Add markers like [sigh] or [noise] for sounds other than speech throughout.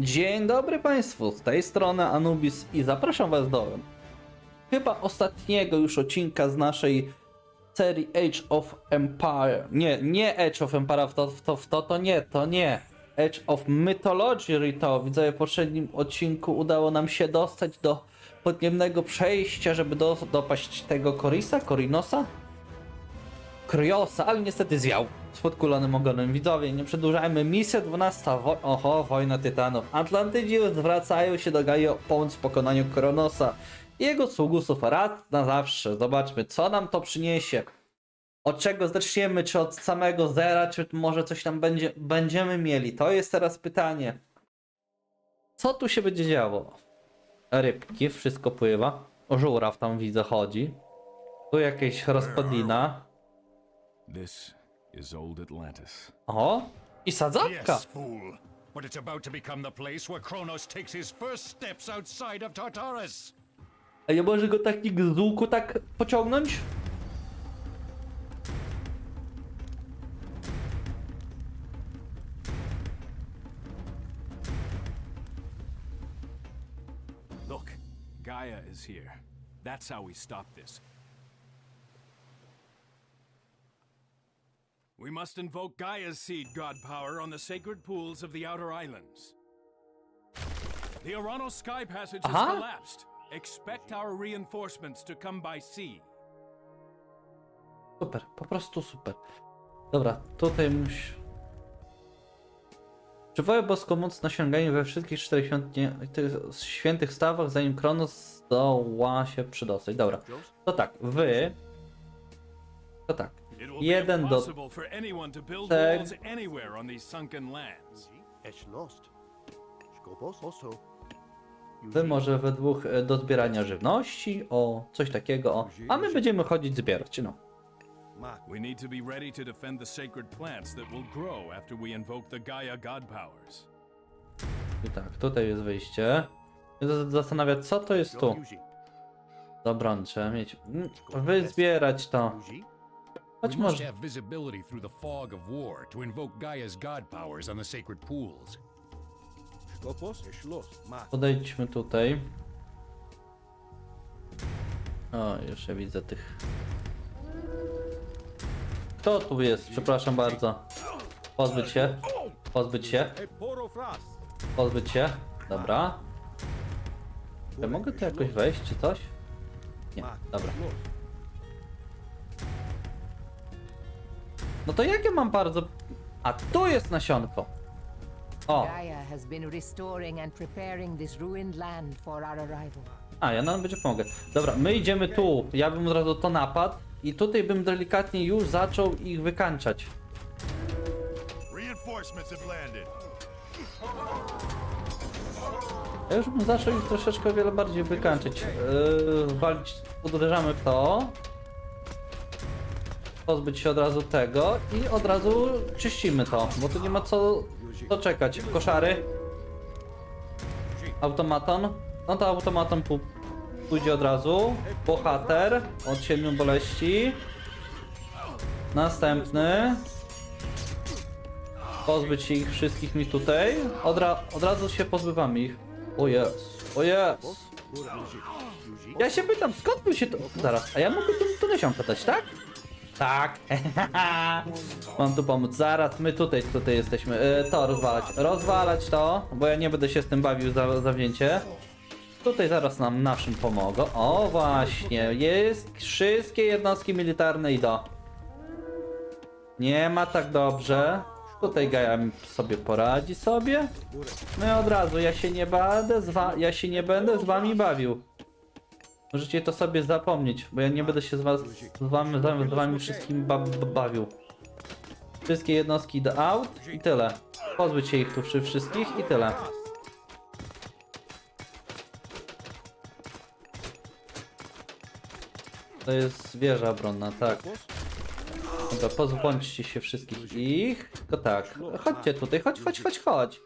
Dzień dobry Państwu, z tej strony Anubis i zapraszam Was do chyba ostatniego już odcinka z naszej serii Age of Empire. Nie, nie Age of Empire, to, to, to, to nie, to nie. Age of Mythology Rito. Widzę, w poprzednim odcinku udało nam się dostać do podniebnego przejścia, żeby do, dopaść tego Korisa, Korinosa? Kryosa, ale niestety zwiał z podkulonym ogonem. Widzowie, nie przedłużajmy. Misja 12. Wo Oho, wojna tytanów. Atlantydzi zwracają się do Gai o pomoc w pokonaniu Kronosa i jego sługusów raz na zawsze. Zobaczmy, co nam to przyniesie. Od czego zaczniemy? Czy od samego zera, czy może coś tam będzie, będziemy mieli? To jest teraz pytanie. Co tu się będzie działo? Rybki, wszystko pływa. Żuraw tam widzę chodzi. Tu jakieś rozpadlina. This is old Atlantis. O, i sadzawka. Yes, fool. But it's about to become the place where Kronos takes his first steps outside of Tartarus. A ja może go tak z łuku tak pociągnąć? Look, Gaia is here. That's how we stop this. We must invoke Gaia's seed god power on the sacred pools of the Outer Islands. The Orano sky passage has Aha. collapsed. Expect our reinforcements to come by sea. Super, po prostu super. Dobra, tutaj musi... Przywołaj boską moc na sięganie we wszystkich czterech świątynie, tych świętych stawach, zanim Kronos zdoła się przydostać. Dobra, to tak, wy... To tak, It will be jeden do... Tak. Wy może we dwóch e, do zbierania żywności, o coś takiego, o. A my będziemy chodzić zbierać, no. We need to be ready to defend the sacred plants that will grow after we invoke the Gaia god powers. I tak, tutaj jest wyjście. Zastanawiać, co to jest tu. Dobra, trzeba mieć. Wyzbierać to. We must może. have visibility through the fog of war to invoke Gaia's god powers on the sacred pools. Mak. Podejdźmy tutaj. O, już ja widzę tych. Kto tu jest? Przepraszam bardzo. Pozbyć się. Pozbyć się. Pozbyć się. Dobra. Ja mogę tu jakoś wejść, czy coś? Nie, dobra. No to jak ja mam bardzo... A tu jest nasionko. O, Gaia has been restoring and preparing this ruined land for our arrival. a ja nam będzie pomogę. Dobra, my idziemy tu. Ja bym od razu to napadł. I tutaj bym delikatnie już zaczął ich wykańczać. Reinforcements have landed. Ja już bym zaczął ich troszeczkę o wiele bardziej wykańczyć. Yy, walić, uderzamy w to. Pozbyć się od razu tego i od razu czyścimy to, bo tu nie ma co, co czekać. Koszary. Automaton. No to automaton pójdzie od razu. Bohater od siedmiu boleści. Następny. Pozbyć się ich wszystkich mi tutaj. Od, ra od razu się pozbywamy ich. O jest, o jest. Ja się pytam, skąd by się to... Zaraz, a ja mogę tu, tu dać, tak? Tak. [laughs] Mam tu pomóc. Zaraz, my tutaj, tutaj jesteśmy. E, to rozwalać. Rozwalać to, bo ja nie będę się z tym bawił za zawzięcie. Tutaj zaraz nam naszym pomogą. O właśnie, jest wszystkie jednostki militarne idą. Nie ma tak dobrze. Tutaj Gaja sobie poradzi sobie. My od razu, ja się nie będę z ja się nie będę z wami bawił. Możecie to sobie zapomnieć, bo ja nie będę się z, was, z, wami, z wami wszystkim ba ba- bawił. Wszystkie jednostki do out i tyle. Pozbyć się ich tu przy wszystkich i tyle. To jest wieża obronna, tak. Dobra, pozbądźcie się wszystkich ich. Tylko tak, chodźcie tutaj, chodź, chodź, chodź, chodź.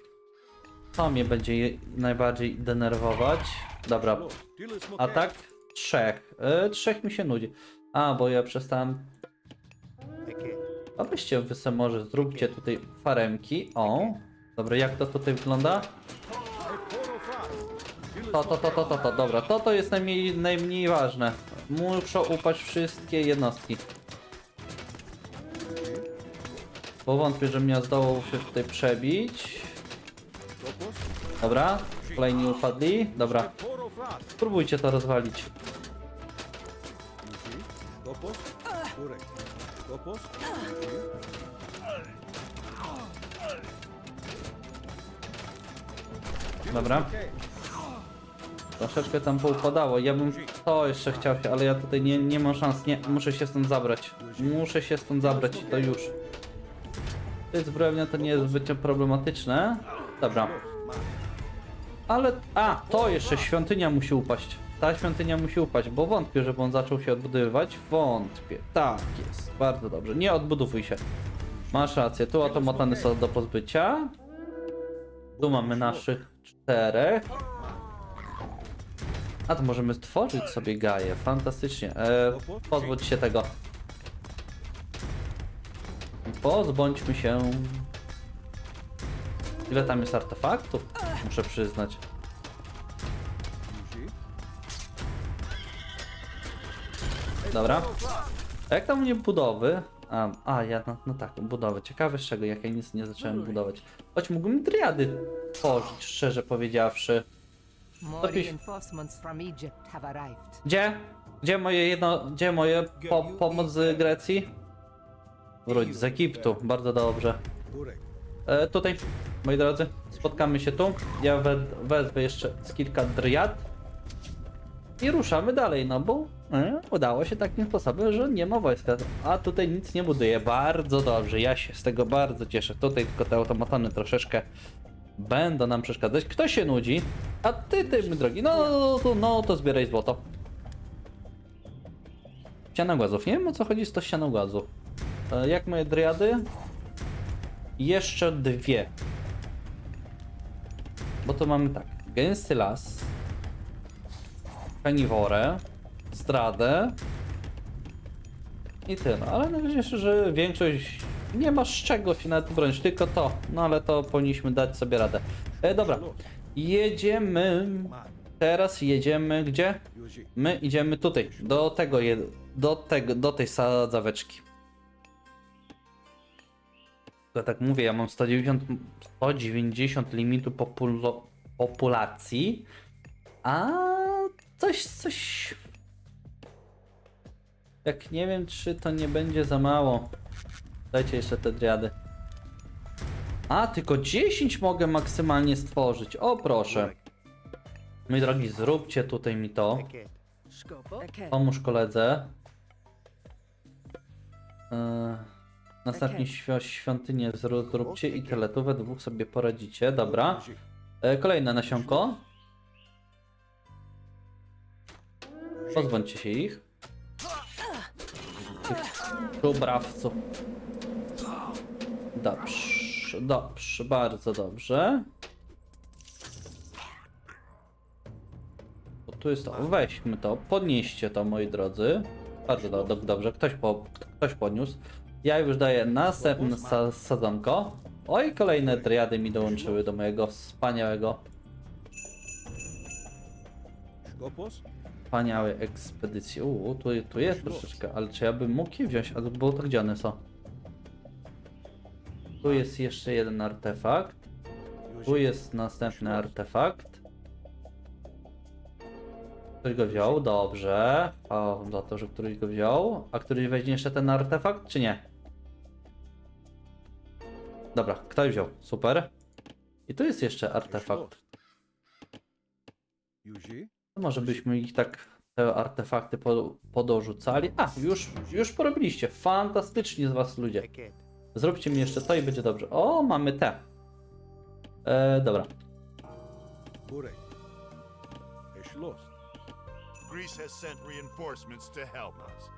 To mnie będzie najbardziej denerwować. Dobra, Tyle smoke. a tak? Trzech. E, trzech mi się nudzi. A, bo ja przestałem. A weźcie wy se może zróbcie tutaj faremki. O. Dobra, jak to tutaj wygląda? To, to, to, to, to, to, dobra. To, to jest najmniej, najmniej ważne. Muszą upaść wszystkie jednostki. Bo wątpię, że mnie zdołał się tutaj przebić. Dobra, kolejni upadli. Dobra, spróbujcie to rozwalić. Turek. Skopos. Yuji. Dobra. Troszeczkę tam poupadało. Ja bym to jeszcze chciał ale ja tutaj nie, nie mam szans. Nie, muszę się stąd zabrać. Muszę się stąd zabrać i to już. To jest zbrojownia, to nie jest zbyt problematyczne. Dobra. Ale, a, to jeszcze świątynia musi upaść. Ta świątynia musi upaść, bo wątpię, żeby on zaczął się odbudowywać. Wątpię. Tak jest. Bardzo dobrze. Nie odbudowuj się. Masz rację. Tu automatany są do pozbycia. Tu mamy naszych czterech. A to możemy stworzyć sobie Gaję. Fantastycznie. E, pozbądź się tego. Pozbądźmy się. Ile tam jest artefaktów? Muszę przyznać. Dobra. A jak tam u mnie budowy? A, a ja, no, no tak, budowy. Ciekawe z czego, jak ja nic nie zacząłem budować. Choć mógłbym driady tworzyć, szczerze powiedziawszy. More Lepiej- reinforcements from Egypt have arrived. Gdzie? Gdzie moje jedno, gdzie moje po, pomoc z Grecji? Wróć z Egiptu, bardzo dobrze. E, tutaj, moi drodzy, spotkamy się tu. Ja we, wezmę jeszcze z kilka driad. I ruszamy dalej, no bo e, udało się takim sposobem, że nie ma wojska. A tutaj nic nie buduje. Bardzo dobrze, ja się z tego bardzo cieszę. Tutaj tylko te automatony troszeczkę będą nam przeszkadzać. Kto się nudzi? A ty, ty, mój drogi, no, to, no to zbieraj złoto. Ściana głazów. Nie wiem o co chodzi z to ścianą głazów. E, jak moje driady? Jeszcze dwie. Bo to mamy tak. Gęsty las. Kaniworę. Zdradę. I tyle. Ale najważniejsze, że większość nie ma z czego się nawet bronić, tylko to. No ale to powinniśmy dać sobie radę. E, dobra. Jedziemy. Teraz jedziemy gdzie? My idziemy tutaj, do tego, do tego, do tej sadzaweczki. Ja tak mówię, ja mam 190, 190 limitu populacji, a coś, coś... Jak nie wiem, czy to nie będzie za mało. Dajcie jeszcze te driady. A, tylko 10 mogę maksymalnie stworzyć. O, proszę. Moi drogi, zróbcie tutaj mi to. Pomóż koledze. Eee, następnie świ- świątynię zró- zróbcie i tyle. Tu we dwóch sobie poradzicie. Dobra. E, kolejne nasionko. Pozbądźcie się ich. Szubrawców. Dobrze, dobrze, bardzo dobrze. O, tu jest to. Weźmy to, podnieście to, moi drodzy. Bardzo do, do, dobrze, ktoś, po, ktoś podniósł. Ja już daję następne sa, sadzonko. Oj, kolejne triady mi dołączyły do mojego wspaniałego, Skopos. Wspaniałej ekspedycji. Uuu, tu, tu jest troszeczkę, ale czy ja bym mógł je wziąć? A bo to gdzie one są? Tu jest jeszcze jeden artefakt. Tu jest następny artefakt. Ktoś go wziął? Dobrze. O, za to, że któryś go wziął. A któryś weźmie jeszcze ten artefakt, czy nie? Dobra, ktoś wziął. Super. I tu jest jeszcze artefakt. Yuji. Może byśmy ich tak te artefakty podorzucali. A, już, już porobiliście. Fantastycznie z was ludzie. Zróbcie mi jeszcze to i będzie dobrze. O, mamy te. E, dobra.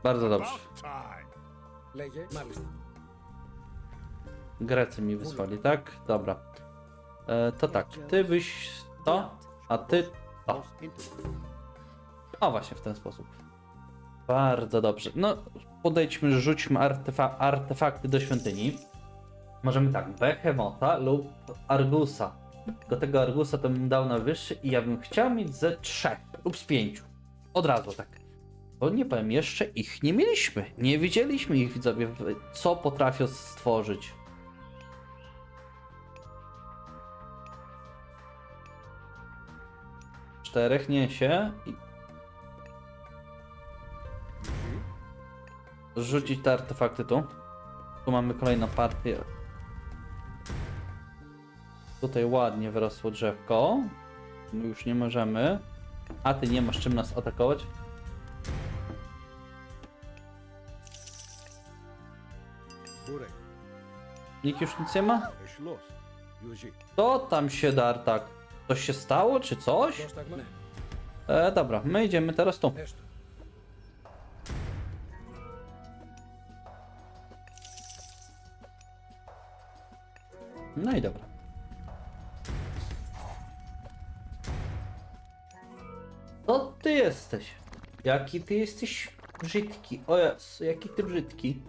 Bardzo dobrze. Grecy mi wysłali, tak? Dobra. E, to tak, ty byś to, a ty Inter. O, właśnie w ten sposób. Bardzo dobrze. No, podejdźmy, rzućmy artefa artefakty do świątyni. Możemy tak, Behemota lub Argusa. Tylko tego Argusa to bym dał na wyższy i ja bym chciał mieć ze trzech lub z pięciu. Od razu tak. Bo nie powiem, jeszcze ich nie mieliśmy. Nie widzieliśmy ich widzowie, co potrafią stworzyć. Czterech niesie i rzucić te artefakty tu. Tu mamy kolejną partię. Tutaj ładnie wyrosło drzewko. My już nie możemy. A ty nie masz czym nas atakować? Nikt już nic nie ma? To tam się dar tak. Coś się stało, czy coś? E, dobra, my idziemy teraz tu. No i dobra. To ty jesteś. Jaki ty jesteś brzydki. O jas, jaki ty brzydki.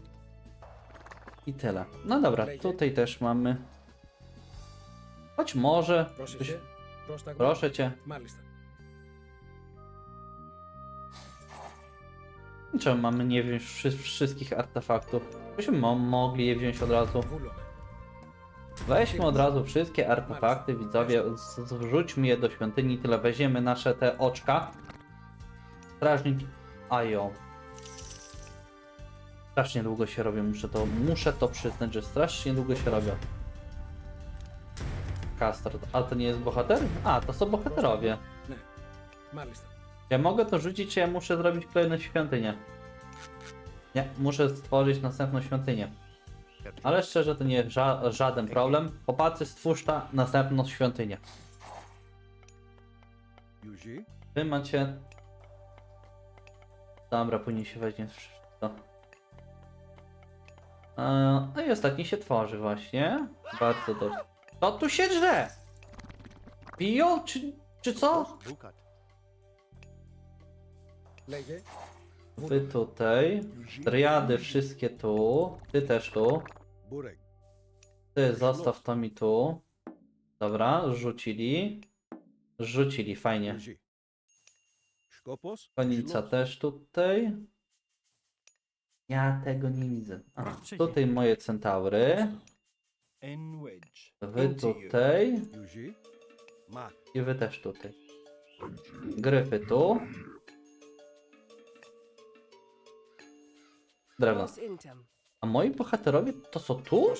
I tyle. No dobra, tutaj też mamy. Choć może. Proszę. Proszę tak. Proszę cię. Marlista. Czemu mamy nie wziąć wszystkich artefaktów? Byśmy mogli je wziąć od razu. Weźmy od razu wszystkie artefakty, widzowie, wrzućmy je do świątyni, tyle weźmiemy nasze te oczka. Strażnik Ajo. Strasznie długo się robią, muszę to, muszę to przyznać, że strasznie długo się robi. Custard. A to nie jest bohater? A, to są bohaterowie. Ja mogę to rzucić, czy ja muszę zrobić kolejną świątynię? Nie, muszę stworzyć następną świątynię. Ale szczerze, to nie ża żaden problem. Chłopacy, stwórz ta następną świątynię. Wy macie... Dobra, później się weźmie wszystko. E, no i ostatni się tworzy właśnie. Bardzo dobrze. Co tu się drze. Piją czy, czy co? Ty tutaj. Triady wszystkie tu. Ty też tu. Ty zostaw to mi tu. Dobra, rzucili. Rzucili, fajnie. Konica też tutaj. Ja tego nie widzę. A, tutaj moje centaury. Wy tutaj. I wy też tutaj. Gryfy tu. Drewno. A moi bohaterowie to co tu?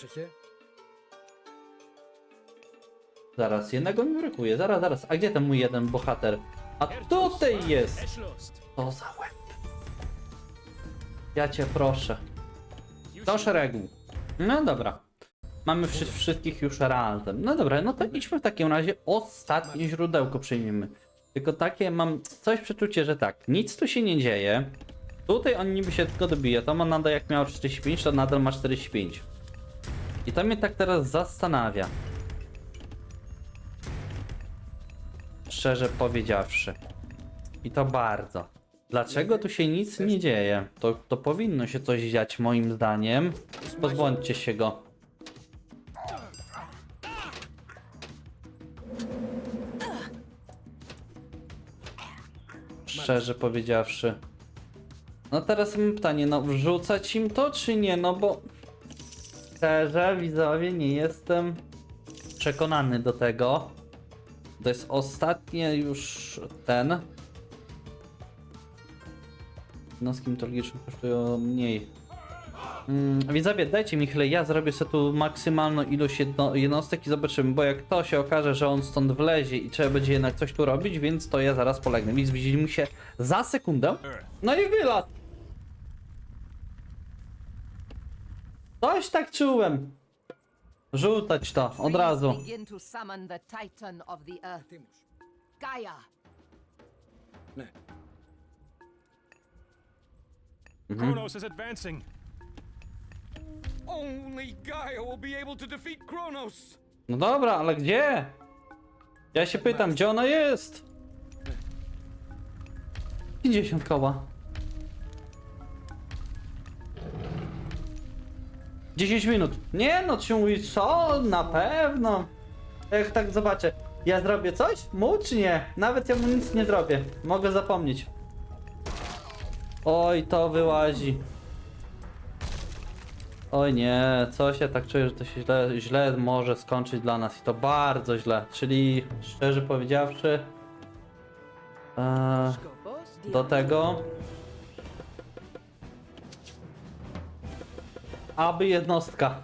Zaraz, jednego mi brakuje. Zaraz, zaraz. A gdzie ten mój jeden bohater? A tutaj jest! To za łeb. Ja cię proszę. Do szeregu. No dobra. Mamy wszy wszystkich już razem. No dobra, no to idźmy w takim razie ostatnie źródełko przyjmiemy. Tylko takie mam coś przeczucie, że tak, nic tu się nie dzieje. Tutaj on niby się tylko dobije. To ma nadal jak miał 45, to nadal ma 45. I to mnie tak teraz zastanawia. Szczerze powiedziawszy. I to bardzo. Dlaczego tu się nic nie dzieje? To, to powinno się coś dziać moim zdaniem. Pozbądźcie się go. Szczerze powiedziawszy. No teraz mam pytanie, no wrzucać im to czy nie? No bo szczerze widzowie nie jestem przekonany do tego. To jest ostatnie już ten. Jednostki mitologiczne kosztują mniej. Więc widzowie, dajcie mi chwilę, ja zrobię sobie tu maksymalną ilość jedno, jednostek i zobaczymy, bo jak to się okaże, że on stąd wlezie i trzeba będzie jednak coś tu robić, więc to ja zaraz polegnę. Więc widzimy się za sekundę. No i wylat! Coś tak czułem. Rzucać to, od razu. Begin Kronos is advancing. Only Gaia will be able to defeat Kronos. No dobra, ale gdzie? Ja się pytam, gdzie ona jest? 50 koła. 10 minut. Nie no, ci mówi co? Na pewno. Jak tak zobaczę, ja zrobię coś mu czy nie? Nawet ja mu nic nie zrobię. Mogę zapomnieć. Oj, to wyłazi. Oj nie, co się tak czuję, że to się źle, źle może skończyć dla nas i to bardzo źle. Czyli szczerze powiedziawszy, e, do tego, aby jednostka,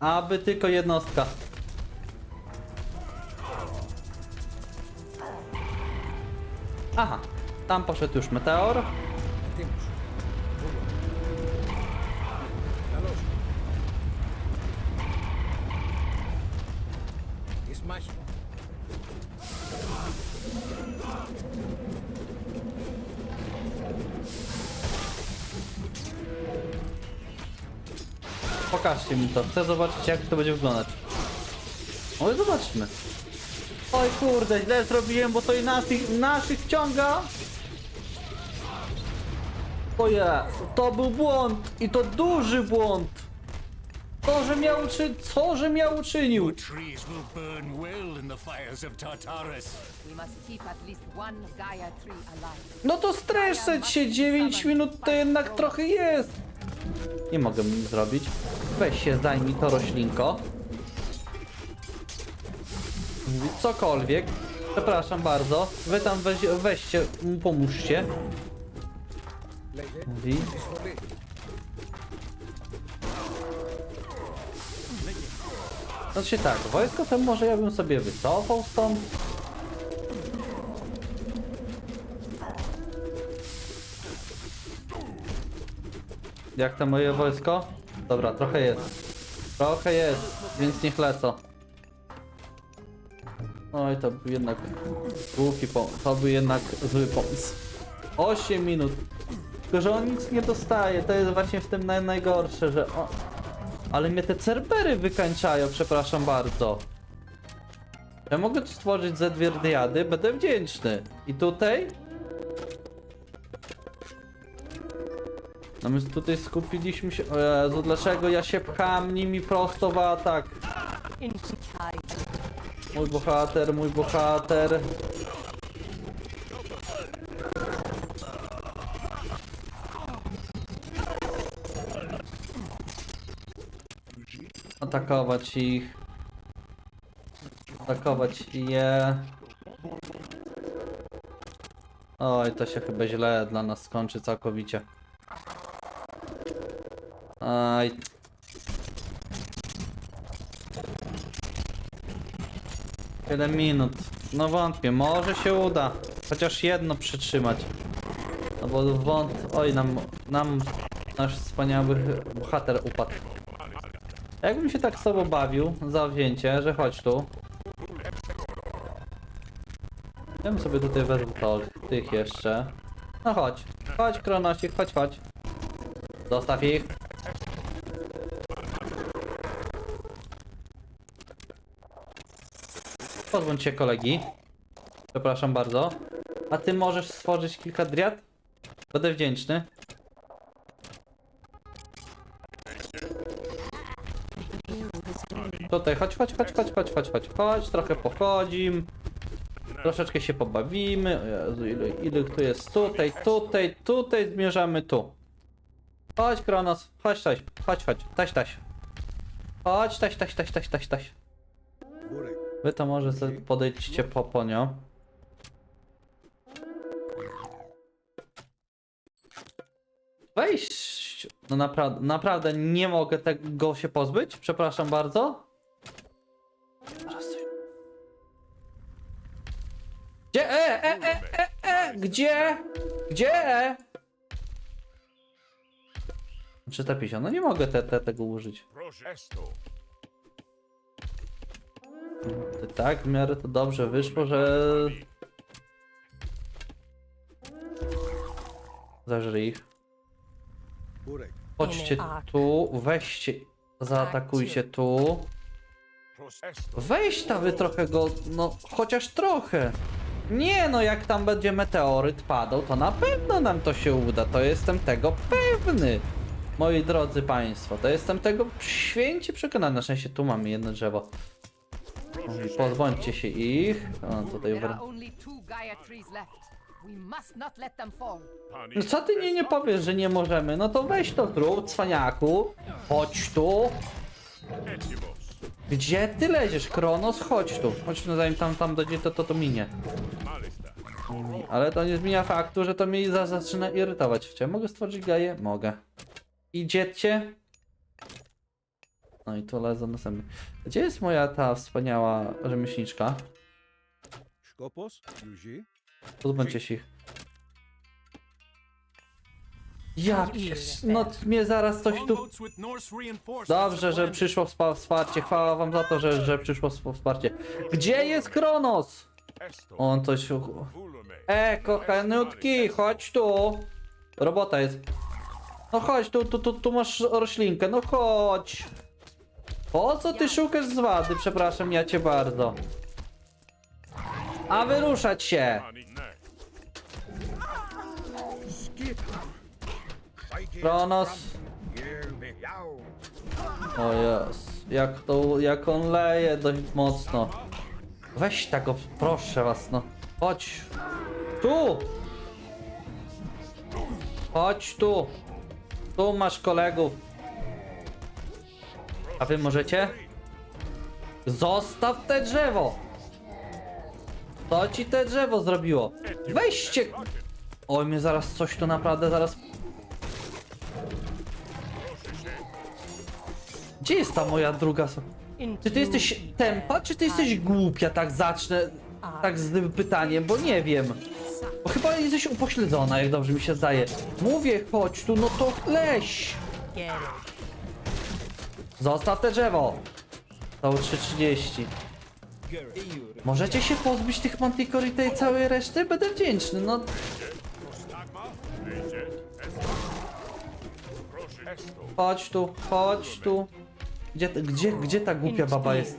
aby tylko jednostka. Aha, tam poszedł już meteor. Pokażcie mi to, chcę zobaczyć jak to będzie wyglądać. Oj, zobaczmy. Oj kurde, źle zrobiłem, bo to i naszych, naszych wciąga. O Jezu, to był błąd i to duży błąd. Co, że miał uczy... Co, że miał uczynił? No to streszczeć się, 9 minut to jednak trochę jest. Nie mogę nic zrobić. Weź się, zajmij to roślinko. Cokolwiek. Przepraszam bardzo. Wy tam weź, weźcie, pomóżcie. Mówi. Znaczy tak, wojsko to może ja bym sobie wycofał stąd. Jak to moje wojsko? Dobra, trochę jest. Trochę jest, więc niech lecą. No Oj, to był jednak głupi pomysł. To był jednak zły pomysł. 8 minut. Tylko, że on nic nie dostaje. To jest właśnie w tym najgorsze, że on... Ale mnie te cerbery wykańczają, przepraszam bardzo. Ja mogę tu stworzyć ze dwie będę wdzięczny. I tutaj? No my tutaj skupiliśmy się... O Jezu, dlaczego ja się pcham nimi prosto w atak? Mój bohater, mój bohater. Atakować ich. Atakować je. Oj, to się chyba źle dla nas skończy całkowicie. Aj. Siedem minut. No wątpię, może się uda. Chociaż jedno przytrzymać. No bo wąt... Oj, nam, nam nasz wspaniały bohater upadł. Jakbym się tak z tobą bawił za wzięcie, że chodź tu. Ja bym sobie tutaj wezmę to, tych jeszcze. No chodź, chodź Kronosik, chodź, chodź. Zostaw ich. Pozbądź się kolegi. Przepraszam bardzo. A ty możesz stworzyć kilka driad? Będę wdzięczny. Tutaj, chodź, chodź, chodź, chodź, chodź, chodź, chodź, chodź, trochę pochodzim. Troszeczkę się pobawimy. O Jezu, tu jest? Tutaj, tutaj, tutaj zmierzamy tu. Chodź, Kronos, chodź, taś, chodź, chodź, taś, taś. Chodź, taś, taś, taś, taś, taś, taś. Wy to może podejdźcie po ponio. Wejść! No naprawdę, naprawdę nie mogę tego się pozbyć? Przepraszam bardzo. Gdzie? Gdzie? 350. No nie mogę te, te, tego użyć. Tak, w miarę to dobrze wyszło, że... Zażry ich. Chodźcie tu, weźcie, zaatakujcie tu. Progesto. Weź tam wy trochę go, no chociaż trochę. Nie no, jak tam będzie meteoryt padał, to na pewno nam to się uda, to jestem tego pewny. Moi drodzy państwo, to jestem tego święcie przekonany. Na szczęście tu mamy jedno drzewo. Mówi, Pozbądźcie się ich. O, tutaj wr... No co ty nie, nie powiesz, że nie możemy? No to weź to zrób, cwaniaku. Chodź tu. Gdzie ty leziesz, Kronos? Chodź tu. Chodź tu, zanim tam, tam dojdzie, to to, to minie. Ale to nie zmienia faktu, że to mnie za, zaczyna irytować. Czy mogę stworzyć gaję? Mogę. Idziecie? No i tu lezą następny. Gdzie jest moja ta wspaniała rzemieślniczka? Szkopos? Juzi? Pozbądźcie się ich. Ja pies... No mnie zaraz coś tu... Dobrze, że przyszło wspa- wsparcie. Chwała wam za to, że, że przyszło sp- wsparcie. Gdzie jest Kronos? On coś... E, kochaniutki, chodź tu. Robota jest. No chodź, tu, tu, tu, tu masz roślinkę, no chodź. Po co ty szukasz zwady? Przepraszam, ja cię bardzo. A wyruszać się. Kronos. O jest. Jak to, jak on leje dość mocno. Weź tego, proszę was, no. Chodź. Tu! Chodź tu. Tu masz kolegów. A wy możecie? Zostaw te drzewo! To ci te drzewo zrobiło. Weźcie! Oj, mnie zaraz coś tu naprawdę zaraz... Gdzie jest ta moja druga... Czy ty jesteś tempa, czy ty jesteś głupia? Tak zacznę, tak z tym pytaniem, bo nie wiem. Bo chyba jesteś upośledzona, jak dobrze mi się zdaje. Mówię, chodź tu, no to leś! Zostaw te drzewo! To 3.30. Możecie się pozbyć tych manticore i tej całej reszty? Będę wdzięczny, no. Chodź tu, chodź tu. Gdzie, gdzie, gdzie ta głupia baba jest?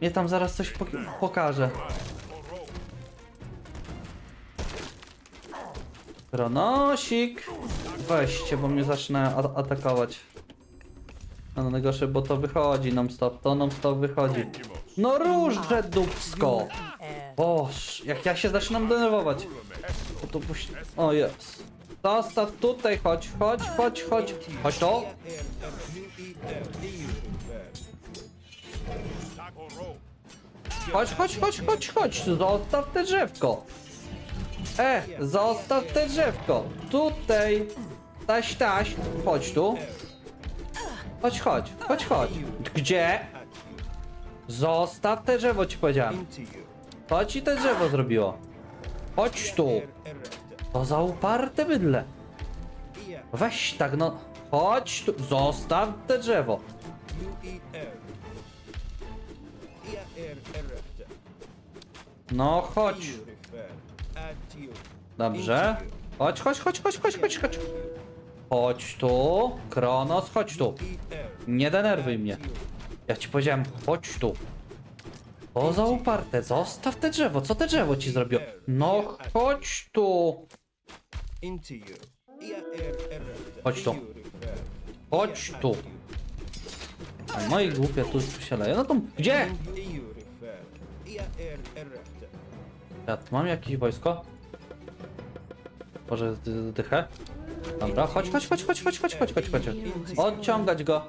Mnie tam zaraz coś pok- pokaże. Kronosik! Weźcie, bo mnie zaczyna atakować. A no najgorsze, bo to wychodzi non stop, to non stop wychodzi. No różże dupsko! Boż, jak ja się zaczynam denerwować. To, to puść... O jest. Zostaw tutaj, chodź, chodź, chodź, chodź. Chodź to. Chodź, chodź, chodź, chodź, chodź. Zostaw te drzewko. E, zostaw te drzewko. Tutaj. Taś, taś. Chodź tu. Chodź, chodź, chodź, chodź. Gdzie? Zostaw te drzewo, ci powiedziałem. Co ci te drzewo zrobiło? Chodź tu. To za uparte bydle. Weź tak, no. Chodź tu. Zostaw te drzewo. No chodź. Dobrze. Chodź, chodź, chodź, chodź, chodź, chodź, chodź. Chodź tu. Kronos, chodź tu. Nie denerwuj mnie. Ja ci powiedziałem, chodź tu. O, za uparte, zostaw te drzewo. Co te drzewo ci zrobiło? No, chodź tu. Chodź tu. Chodź tu. No i głupie tu się leje. No to gdzie? Ja tu mam jakieś wojsko? Może zdy- zdychę? Dobra, chodź, chodź, chodź, chodź, chodź, chodź, chodź, chodź, chodź. Odciągać go.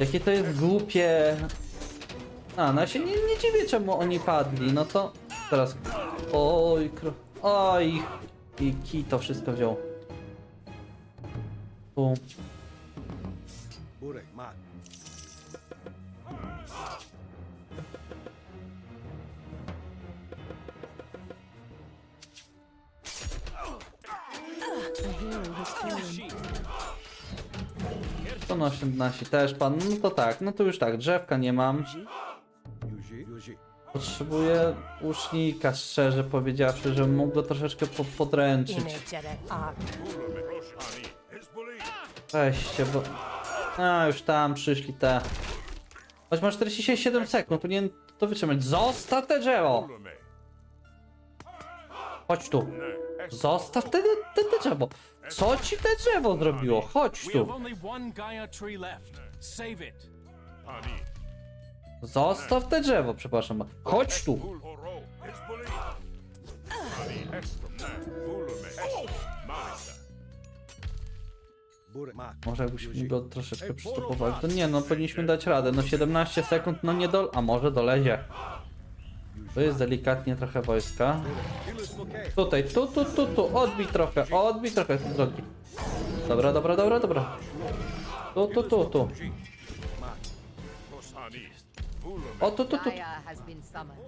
Jakie to jest głupie. A, no ja się nie, nie dziwię czemu oni padli, no to teraz... Oj, kro... Oj! I kij to wszystko wziął. Tu. Burek, mat. To na 18 też pan, no to tak, no to już tak, drzewka nie mam. Potrzebuję łucznika, szczerze powiedziawszy, żebym mógł go troszeczkę po podręczyć. Weźcie, bo... A, już tam przyszli te... Choć ma 47 sekund, powinien to wytrzymać. Zostaw te drzewo! Chodź tu. Zostaw te, te, te drzewo. Co ci te drzewo zrobiło? Chodź tu. Zostaw te drzewo, przepraszam. Chodź tu. Może jakbyśmy go troszeczkę przystopowali. To nie, no powinniśmy dać radę. No 17 sekund, no nie dol... A może dolezie. To jest delikatnie trochę wojska. Tutaj, tu, tu, tu, tu. Odbij trochę, odbij trochę z drogi. Dobra, dobra, dobra, dobra. Tu, tu, tu, tu. O, tu, tu, tu. Gaia has been summoned.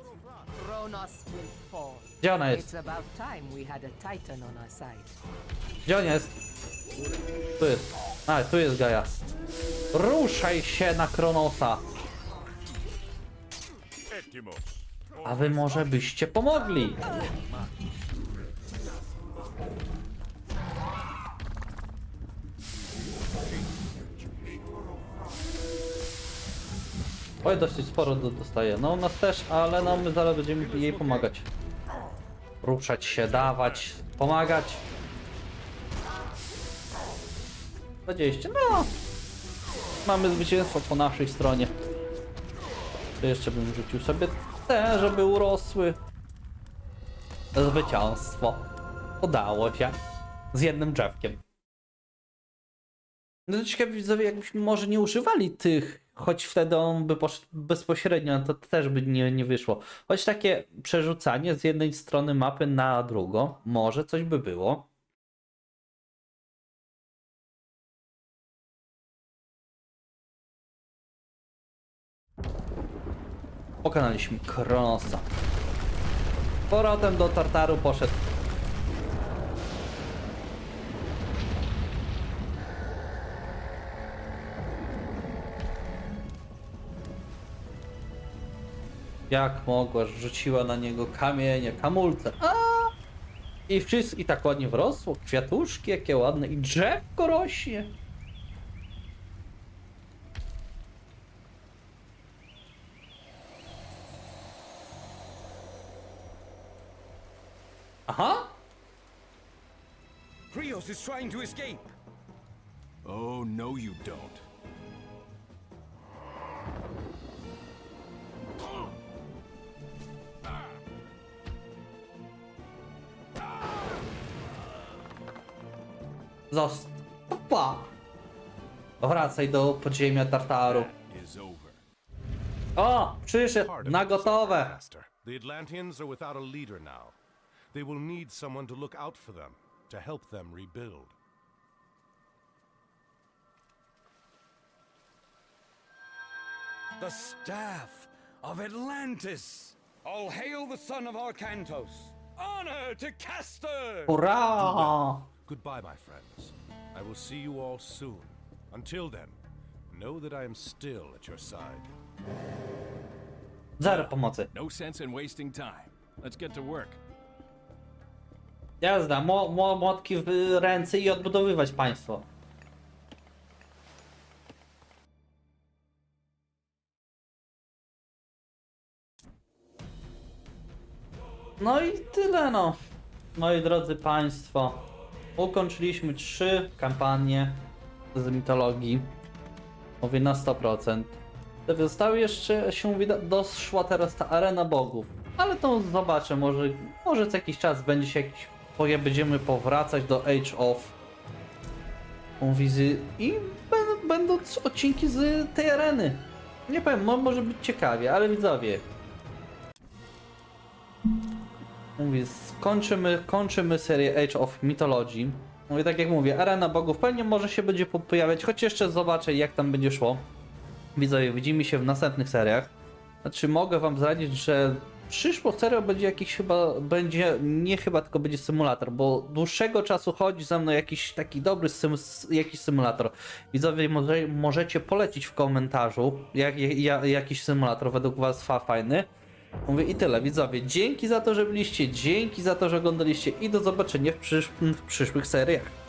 Kronos will fall. Gdzie ona jest? It's about time we had a titan on our side. Gdzie on jest? Tu jest. A, tu jest Gaja. Ruszaj się na Kronosa. A wy może byście pomogli? Oj, dosyć sporo do, dostaje. No nas też, ale no my zaraz będziemy jej pomagać. Ruszać się, dawać, pomagać. 20, no. Mamy zwycięstwo po naszej stronie. To jeszcze bym rzucił sobie te, żeby urosły. Zwycięstwo. Udało się. Z jednym drzewkiem. No to ciekawe widzowie, jakbyśmy może nie używali tych, choć wtedy on by poszedł bezpośrednio, to też by nie, nie wyszło. Choć takie przerzucanie z jednej strony mapy na drugą, może coś by było. Pokonaliśmy Kronosa. Powrotem do Tartaru poszedł. Jak mogła, rzuciła na niego kamienie, kamulce. A! I wszystko i tak ładnie wrosło. Kwiatuszki jakie ładne. I drzewko rośnie. Krios is trying to escape. Oh, no, you don't. Zost... Opa! Wracaj do podziemia Tartaru. O! Przyszedł! Na gotowe! The Atlanteans are without a leader now. They will need someone to look out for them, to help them rebuild. The staff of Atlantis. All hail the son of Arcantos. Honor to Castor! Hurra! Goodbye, my friends. I will see you all soon. Until then, know that I am still at your side. Zero pomocy. No sense in wasting time. Let's get to work. Jazda, mo, mo, młotki w ręce i odbudowywać państwo. No i tyle no. Moi drodzy państwo, ukończyliśmy trzy kampanie z mitologii. Mówię na 100%. Zostały jeszcze, się mówi, doszła teraz ta arena bogów. Ale to zobaczę, może, może co jakiś czas będzie się jakiś, powie- będziemy powracać do Age of Wizy i będą, odcinki z tej areny. Nie powiem, mo, może być ciekawie, ale widzowie. Mówię, skończymy, kończymy serię Age of Mythology. Mówię, tak jak mówię, arena bogów pewnie może się będzie po- pojawiać, choć jeszcze zobaczę jak tam będzie szło. Widzowie, widzimy się w następnych seriach. Znaczy, mogę wam zdradzić, że przyszło serio będzie jakiś chyba, będzie, nie chyba, tylko będzie symulator, bo dłuższego czasu chodzi za mną jakiś taki dobry sym, jakiś symulator. Widzowie, może, możecie polecić w komentarzu jak, jak, jakiś symulator według was fa fajny. Mówię i tyle, widzowie. Dzięki za to, że byliście, dzięki za to, że oglądaliście i do zobaczenia w, przysz w przyszłych seriach.